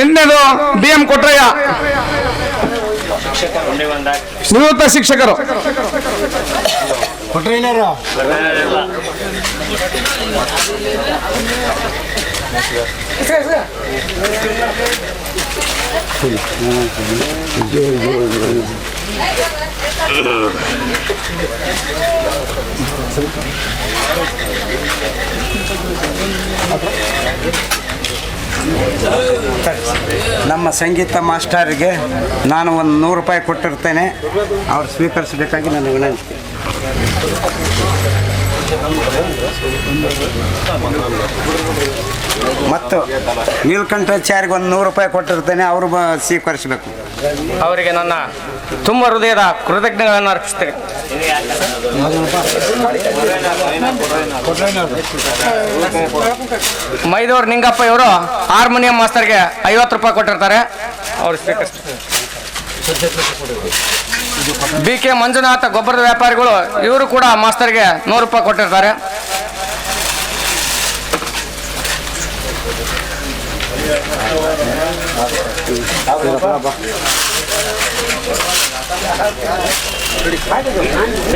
ಎಂಟನೇದು D M Kotrayya. ನಿವೃತ್ತ ಶಿಕ್ಷಕರು. ನಮ್ಮ ಸಂಗೀತ ಮಾಸ್ಟರ್ಗೆ ನಾನು ಒಂದು ನೂರು ರೂಪಾಯಿ ಕೊಟ್ಟಿರ್ತೇನೆ. ಅವ್ರು ಸ್ವೀಕರಿಸಬೇಕಾಗಿ ನನ್ನ ವಿನಂತಿ. ಮತ್ತು ನೀಲ್ಕಂಠಾಚಾರ್ಯಗೆ ಒಂದು ನೂರು ರೂಪಾಯಿ ಕೊಟ್ಟಿರ್ತೇನೆ, ಅವರು ಸ್ವೀಕರಿಸಬೇಕು. ಅವರಿಗೆ ನನ್ನ ತುಂಬ ಹೃದಯದ ಕೃತಜ್ಞಗಳನ್ನು ಅರ್ಪಿಸ್ತೇನೆ. ಮೈದೂರು ನಿಂಗಪ್ಪ ಇವರು ಹಾರ್ಮೋನಿಯಂ ಮಾಸ್ತರ್ಗೆ ಐವತ್ತು ರೂಪಾಯಿ ಕೊಟ್ಟಿರ್ತಾರೆ. ಅವರು ಬಿ ಕೆ ಮಂಜುನಾಥ ಗೊಬ್ಬರದ ವ್ಯಾಪಾರಿಗಳು ಇವರು ಕೂಡ ಮಾಸ್ತರ್ಗೆ ನೂರು ರೂಪಾಯಿ ಕೊಟ್ಟಿರ್ತಾರೆ. 好，走吧。这里开着个门，这，